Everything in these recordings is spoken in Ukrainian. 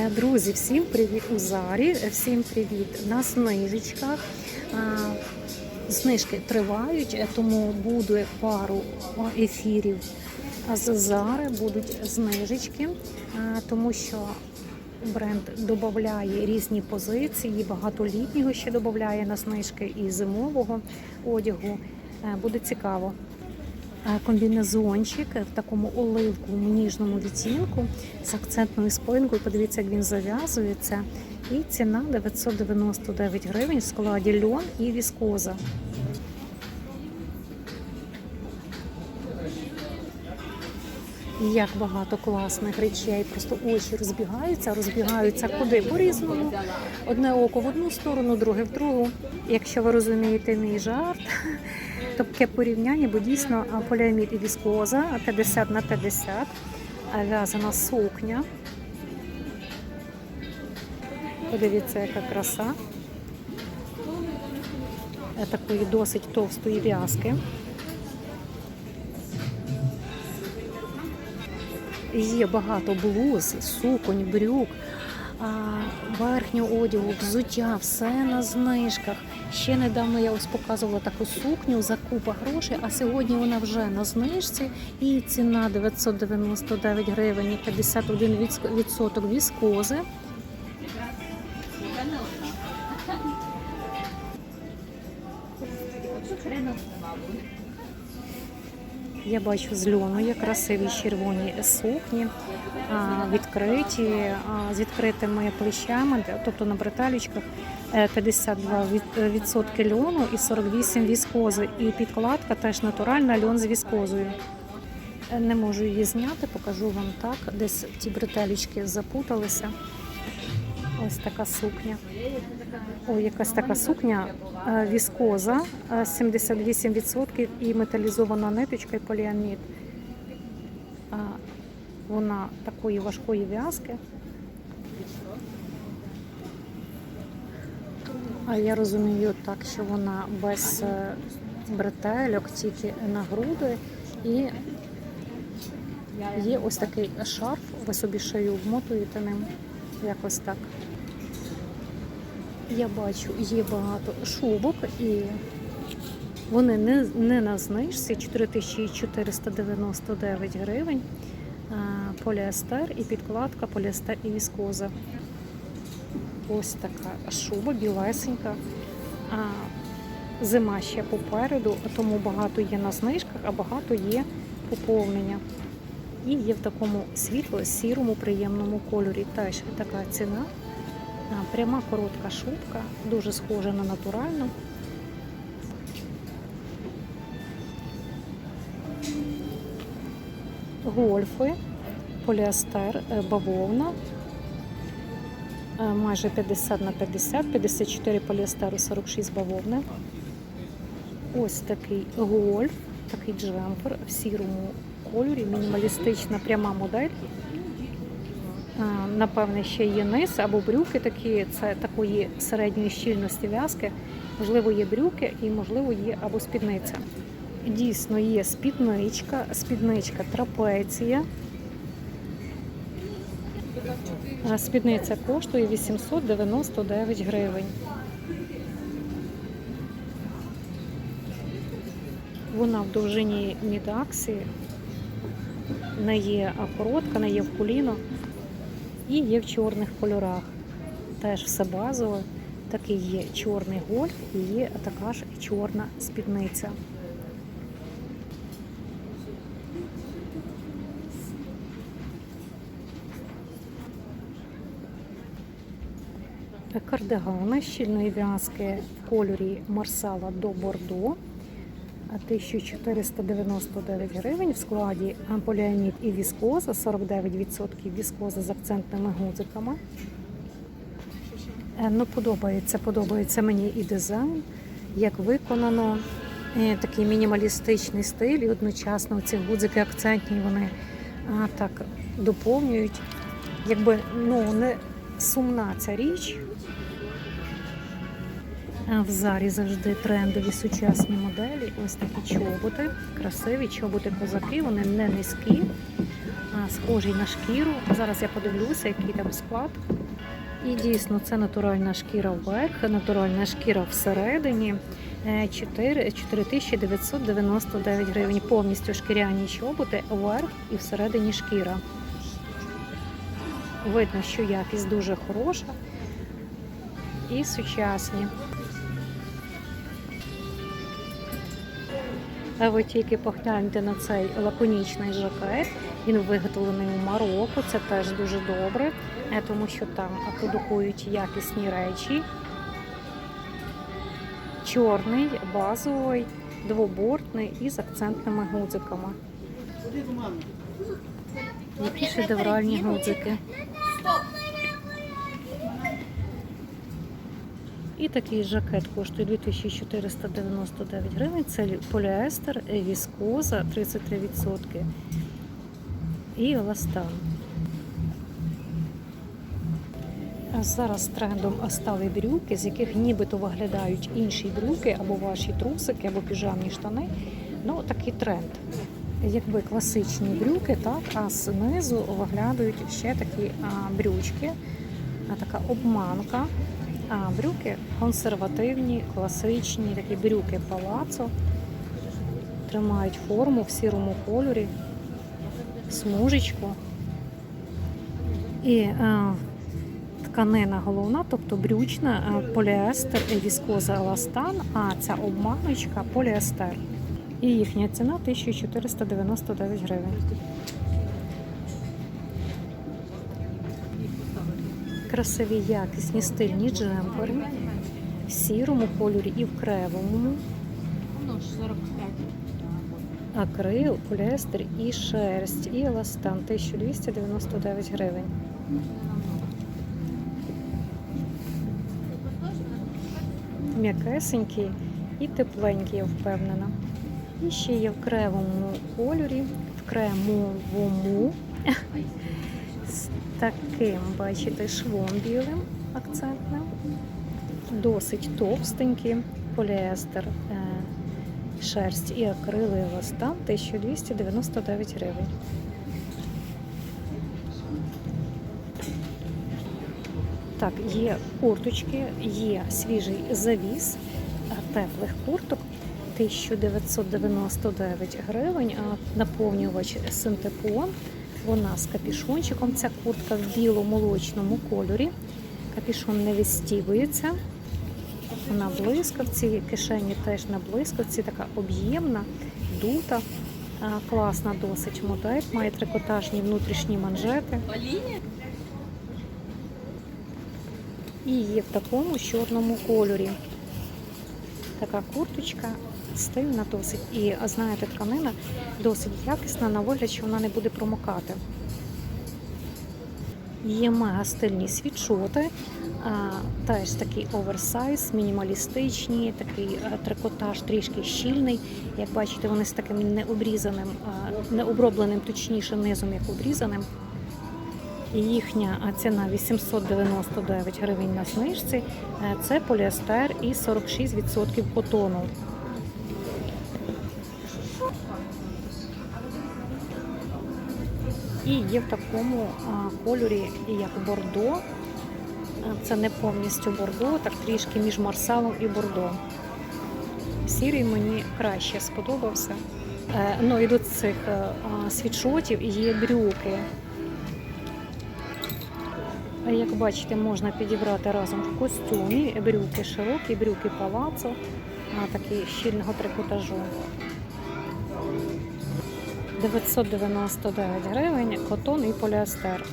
Е, Друзі, всім привіт у Зарі, е, всім привіт на знижечках. А, Знижки тривають, е, тому буде пару ефірів з Зари, будуть знижечки, тому що бренд додає різні позиції, багато літнього ще додає на знижки і зимового одягу. Буде цікаво. Комбінезончик в такому оливковому ніжному відтінку з акцентною спинкою. Подивіться, як він зав'язується. І ціна 999 гривень в складі льон і віскоза. Як багато класних речей, просто очі розбігаються, розбігаються куди по-різному. Одне око в одну сторону, друге в другу. Якщо ви розумієте мій жарт, таке порівняння, бо дійсно поліамід і віскоза 50 на 50, в'язана сукня. Подивіться, яка краса. Е, Такої досить товстої в'язки. Є багато блуз, суконь, брюк, верхнього одягу, взуття, все на знижках. Ще недавно я ось показувала таку сукню за купа грошей, а сьогодні вона вже на знижці і ціна 999 гривень, і 51% віскози. Я бачу з льону є красиві червоні сукні, відкриті, з відкритими плечами, тобто на бреталічках е, 52% відсотки льону і 48 віскози. І підкладка теж натуральна льон з віскозою. Е, Не можу її зняти, покажу вам так. Десь ті бретелічки запуталися. Ось така сукня. Ой, якась така сукня е, віскоза е, 78% і металізована ниточка і поліамід. Вона такої важкої в'язки. А я розумію так, що вона без е, бретельок, тільки на груди. І є ось такий шарф, ви собі шию вмотуєте ним. Якось так. Я бачу, є багато шубок і вони не, не на знижці 4499 гривень. Поліестер і підкладка, поліестер і віскоза. Ось така шуба білесенька. Зима ще попереду, тому багато є на знижках, а багато є поповнення. І є в такому світло-сірому приємному кольорі. Теж така ціна. Пряма коротка шубка, дуже схожа на натуральну. Гольфи, поліестер, е, бавовна. Е, Майже 50 на 50, 54 поліестеру, 46 бавовни. Ось такий гольф, такий джемпер в сірому кольорі, мінімалістична пряма модель. А, Напевне, ще є низ або брюки такі, це такої середньої щільності в'язки. Можливо, є брюки і, можливо, є або спідниця. Дійсно, є спідничка, спідничка трапеція. Спідниця коштує 899 гривень. Вона в довжині мідаксі, не є коротка, не є в коліно і є в чорних кольорах. Теж все базове. Такий є чорний гольф і є така ж чорна спідниця. Кардигани щільної в'язки в кольорі марсала до бордо. 1499 гривень в складі поліамід і віскоза, 49% віскоза з акцентними гудзиками. Е, Ну, подобається, подобається мені і дизайн, як виконано. Е, Такий мінімалістичний стиль, і одночасно ці гудзики акцентні, вони а, так доповнюють. Якби ну, не сумна ця річ. А В зарі завжди трендові сучасні моделі. Ось такі чоботи, красиві чоботи козаки, вони не низькі, а, схожий на шкіру. Зараз я подивлюся, який там склад. І дійсно це натуральна шкіра вверх, натуральна шкіра всередині. Е, 4 4999 гривень. Повністю шкіряні чоботи вверх і всередині шкіра. Видно, що якість дуже хороша і сучасні. А ви тільки погляньте на цей лаконічний жакет. Він виготовлений у Марокко. Це теж дуже добре, е, тому що там продукують якісні речі. Чорний, базовий, двобортний і з акцентними гудзиками. Які шедевральні гудзики. І такий жакет коштує 2499 гривень. Це поліестер, віскоза 33% і еластан. Зараз трендом стали брюки, з яких нібито виглядають інші брюки, або ваші трусики, або піжамні штани. Ну, такий тренд. Якби класичні брюки, так, а знизу виглядають ще такі а, брючки, а, така обманка. А брюки консервативні, класичні, такі брюки палацо. Тримають форму в сірому кольорі, смужечку. І е, тканина головна, тобто брючна, е, поліестер і віскоза еластан, а ця обманочка поліестер. І їхня ціна 1499 гривень. Красиві якісні стильні джемпери в сірому кольорі і в кремовому. Акрил, поліестер і шерсть, і еластан 1299 гривень. М'якесенький і тепленький, я впевнена. І ще є в кремовому кольорі, в кремовому таким, бачите, швом білим акцентним. Досить товстенький поліестер, е, шерсть і акрил і еластан 1299 гривень. Так, є курточки, є свіжий завіс е, теплих курток 1999 гривень, а наповнювач синтепон. Вона з капішончиком. Ця куртка в біло-молочному кольорі. Капішон не відстібується. Вона блискавці, кишені теж на блискавці, така об'ємна, дута, класна досить модель, має трикотажні внутрішні манжети. І є в такому чорному кольорі. Така курточка стильна досить. І знаєте, тканина досить якісна, на вигляд, що вона не буде промокати. Є мега стильні світшоти, теж такий оверсайз, мінімалістичні, такий трикотаж трішки щільний. Як бачите, вони з таким необрізаним, необробленим, точніше, низом, як обрізаним. І їхня ціна 899 гривень на знижці. Е, Це поліестер і 46% котону. І є в такому кольорі, як бордо. Це не повністю бордо, так трішки між марсалом і бордо. Сірий мені краще сподобався. Е, Ну і до цих е, світшотів є брюки. Як бачите, можна підібрати разом в костюмі брюки широкі, брюки палацо, такі щільного трикотажу. 999 гривень, котон і поліестер.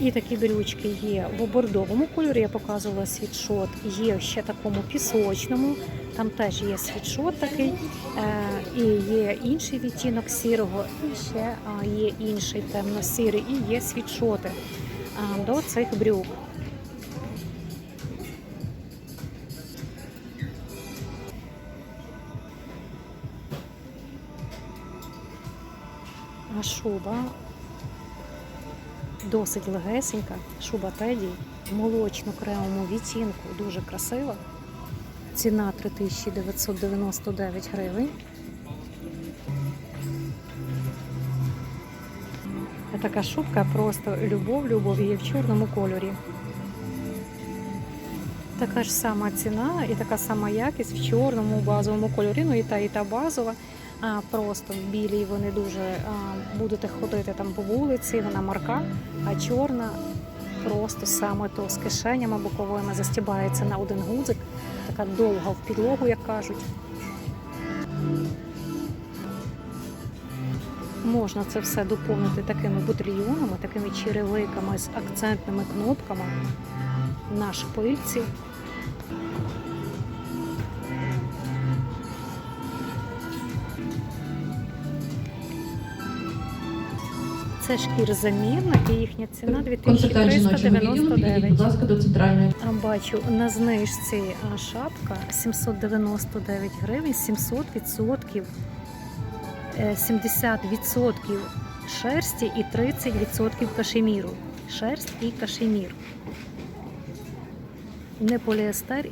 І такі брючки є в бордовому кольорі, я показувала світшот, є ще такому пісочному, там теж є світшот такий, е, і є інший відтінок сірого, і ще є інший темно-сірий, і є світшоти до цих брюк. Шуба досить легесенька, шуба теді молочно-кремовому відтінку, дуже красива. Ціна 3999 гривень. Така шубка просто любов, любов є в чорному кольорі. Така ж сама ціна і така сама якість в чорному базовому кольорі. Ну і та, і та базова. Просто в білій вони дуже а, будете ходити там по вулиці, вона марка, а чорна просто саме то з кишенями боковими застібається на один гудзик, така довга в підлогу, як кажуть. Можна це все доповнити такими ботильйонами, такими черевиками з акцентними кнопками на шпильці. Це шкірзамінник і їхня ціна Консультант жіночого 2399. будь ласка, до центральної. Бачу на знижці шапка 799 гривень, 700 відсотків, 70 відсотків шерсті і 30 відсотків кашеміру. Шерсть і кашемір. Не поліестер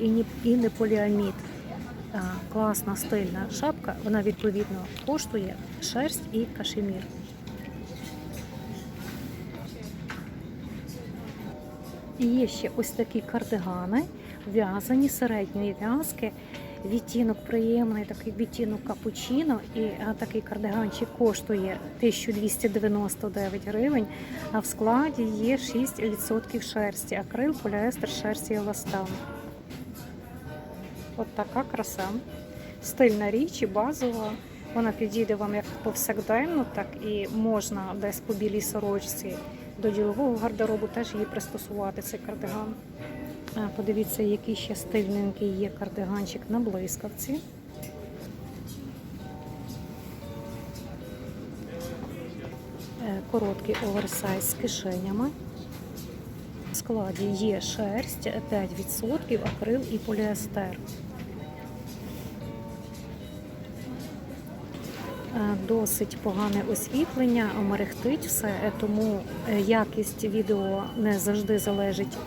і не поліамід. Класна стильна шапка. Вона відповідно коштує шерсть і кашемір. І Є ще ось такі кардигани, в'язані середньої в'язки. Відтінок приємний, такий відтінок капучино. І а, такий кардиганчик коштує 1299 гривень, а в складі є 6% шерсті, акрил, поліестер, шерсті і еластан. От така краса. Стильна річ і базова. Вона підійде вам як повсякденно, так і можна десь по білій сорочці до ділового гардеробу теж її пристосувати, цей кардиган. Подивіться, який ще стильненький є кардиганчик на блискавці. Е, Короткий оверсайз з кишенями. В складі є шерсть 5%, акрил і поліестер. Досить погане освітлення, мерехтить все, е, тому е, якість відео не завжди залежить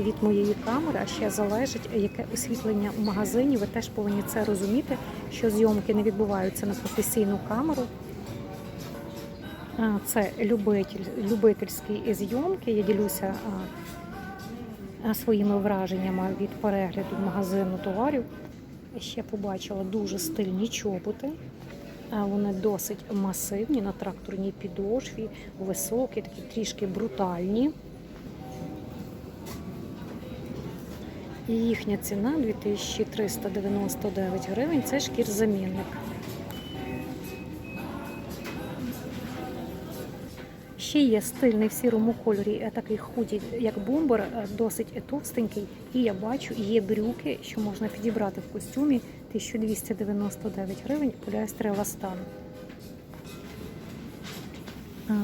від моєї камери, а ще залежить, яке освітлення в магазині. Ви теж повинні це розуміти, що зйомки не відбуваються на професійну камеру. Це любитель, любительські зйомки. Я ділюся своїми враженнями від перегляду магазину товарів. Ще побачила дуже стильні чоботи. Вони досить масивні на тракторній підошві, високі, такі трішки брутальні. І їхня ціна 2399 гривень. Це шкірзамінник. Ще є стильний в сірому кольорі, е, такий худі, як бомбер, е, досить товстенький. І я бачу, є брюки, що можна підібрати в костюмі 1299 гривень, поліестер еластан.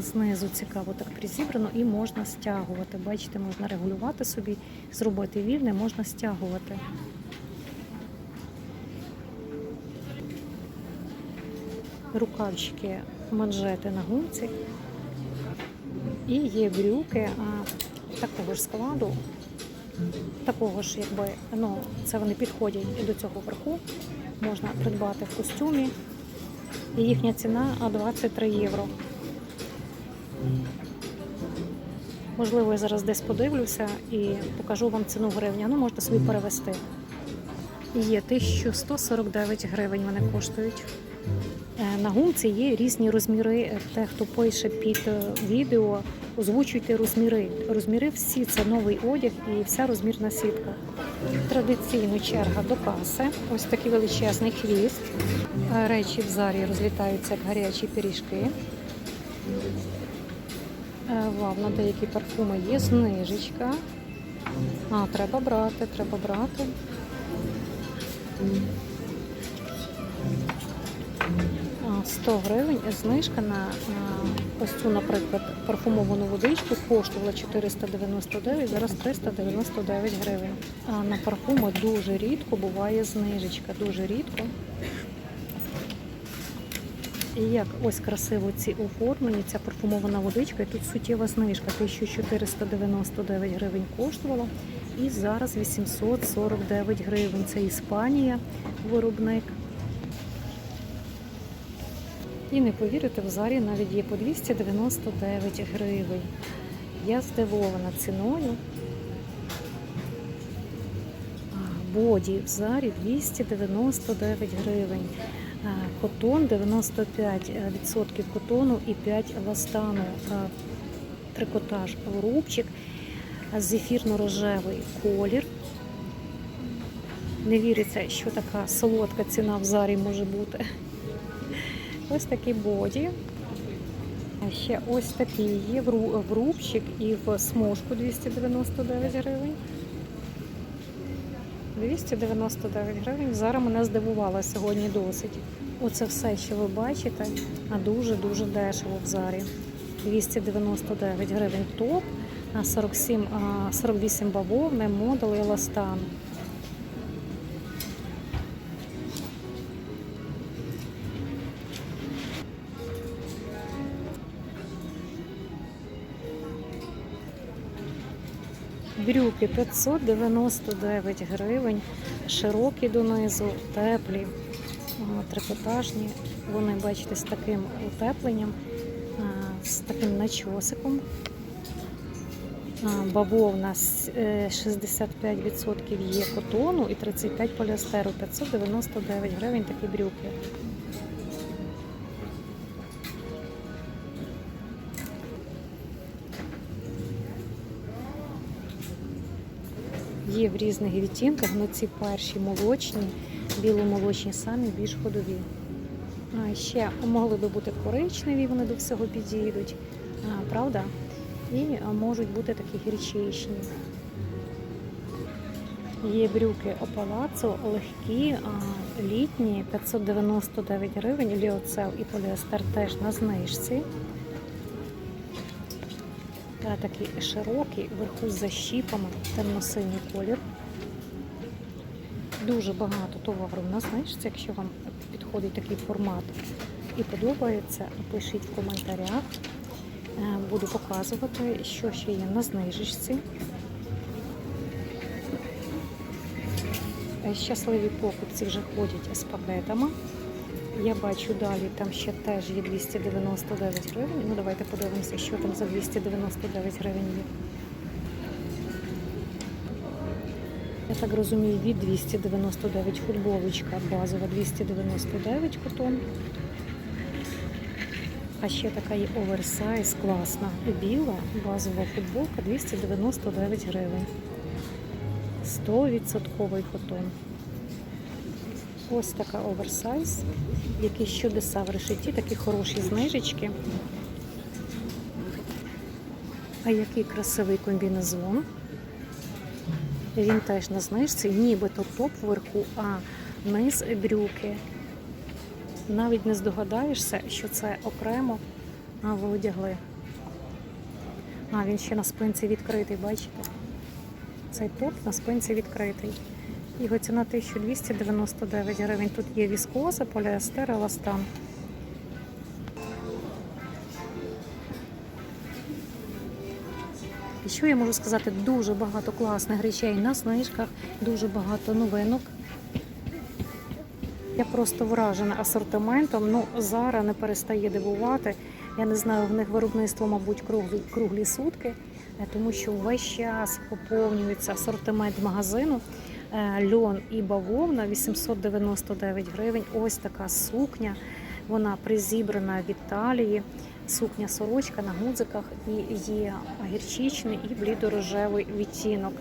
Знизу цікаво так призібрано і можна стягувати. Бачите, можна регулювати собі, зробити вільне, можна стягувати. Рукавчики, манжети на гумці. І є брюки а, такого ж складу, такого ж, якби, ну, це вони підходять і до цього верху. Можна придбати в костюмі. І їхня ціна 23 євро. Можливо, я зараз десь подивлюся і покажу вам ціну в гривні. Ну, можете собі перевести. Є 1149 гривень вони коштують. Е, На гумці є різні розміри. Те, хто пише під е, відео, озвучуйте розміри. Розміри всі це новий одяг і вся розмірна сітка. Традиційно черга до каси. Ось такий величезний хвіст. Е, Речі в зарі розлітаються як гарячі пиріжки. Вау, на деякі парфуми є знижечка. А, треба брати, треба брати. 100 гривень знижка на ось цю, наприклад, парфумовану водичку коштувала 499, зараз 399 гривень. А на парфуми дуже рідко буває знижечка, дуже рідко. І як ось красиво ці оформлені, ця парфумована водичка, і тут суттєва знижка 1499 гривень коштувала. І зараз 849 гривень. Це Іспанія, виробник. І не повірите, в зарі навіть є по 299 гривень. Я здивована ціною. Боді в зарі 299 гривень. Котон 95% котону і 5 ластану. Трикотаж рубчик, зефірно-рожевий колір. Не віриться, що така солодка ціна в зарі може бути. Ось такі боді. Ще ось такі є в рубчик і в смужку 299 гривень. 299 гривень. Зараз мене здивувало сьогодні досить. Оце все, що ви бачите, а дуже-дуже дешево в зарі. 299 гривень топ, а 47, а 48 бавовни, модул і еластан. Брюки 599 гривень, широкі донизу, теплі, трикотажні. Вони, бачите, з таким утепленням, з таким начосиком. Бавовна з, е, 65% є котону і 35 поліестеру. 599 гривень такі брюки. Є в різних відтінках, але ці перші молочні, біломолочні самі більш ходові. А ще могли би бути коричневі, вони до всього підійдуть, а, правда? І можуть бути такі гірчичні. Є брюки Опалацо, легкі, літні, 599 гривень, ліоцел і поліестер теж на знижці. Та такий широкий, вверху з защіпами, темно-синій колір. Дуже багато товару на знижці, якщо вам підходить такий формат і подобається, пишіть в коментарях. Е, Буду показувати, що ще є на знижечці. Е, Щасливі покупці вже ходять з пакетами. Я бачу далі, там ще теж є 299 гривень. Ну давайте подивимося, що там за 299 гривень є. Я так розумію, від 299 футболочка базова 299 котон. А ще така є оверсайз, класна. Біла базова футболка 299 гривень. 100% котон. Ось така оверсайз. Якісь чудеса в решеті, такі хороші знижечки. А який красивий комбінезон. Він теж на знижці, нібито топ вверху, а низ брюки. Навіть не здогадаєшся, що це окремо а, ви одягли. А, він ще на спинці відкритий, бачите? Цей топ на спинці відкритий. Його ціна 1299 гривень. Тут є віскоза, поліестер, еластан. І що я можу сказати? Дуже багато класних речей на знижках, дуже багато новинок. Я просто вражена асортиментом. Ну, Зара не перестає дивувати. Я не знаю, в них виробництво, мабуть, круглі, круглі сутки, е, тому що весь час поповнюється асортимент магазину. Е, Льон і бавовна 899 гривень. Ось така сукня. Вона призібрана в Італії. Сукня сорочка на гудзиках і є гірчичний і блідорожевий відтінок.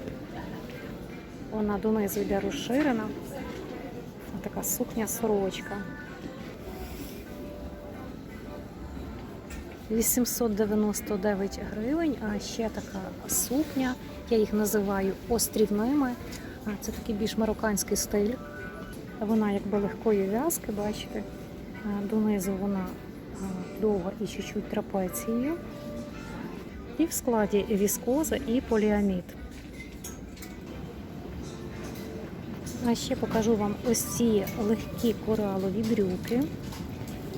Вона донизу йде розширена. Така сукня сорочка. 899 гривень, а ще така сукня, я їх називаю острівними. Це такий більш марокканський стиль. Вона якби легкої в'язки, бачите. Донизу вона довга і чуть-чуть трапецією. І в складі віскоза і поліамід. А ще покажу вам ось ці легкі коралові брюки.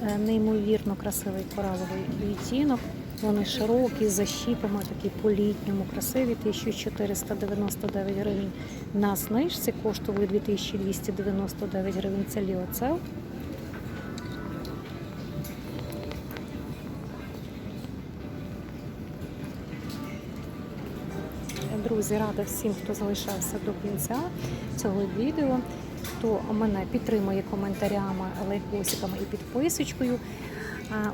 Е, Неймовірно красивий кораловий відтінок. Вони широкі, з защіпами, такі по-літньому красиві. 1499 гривень на знижці, коштує 2299 гривень. Це ліоцел. Друзі, рада всім, хто залишався до кінця цього відео, хто мене підтримує коментарями, лайкосиками і підписочкою.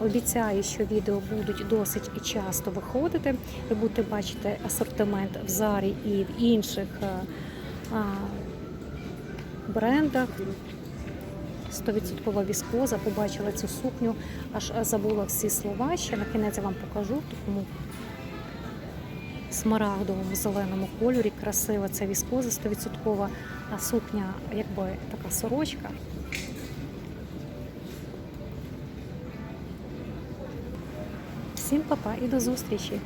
Обіцяю, що відео будуть досить часто виходити. Ви будете бачити асортимент в Зарі і в інших брендах. 100% віскоза, побачила цю сукню, аж забула всі слова. Ще на кінець я вам покажу в такому смарагдовому зеленому кольорі. Красива це віскоза, 100% а сукня, якби така сорочка. Всім па-па і до зустрічі!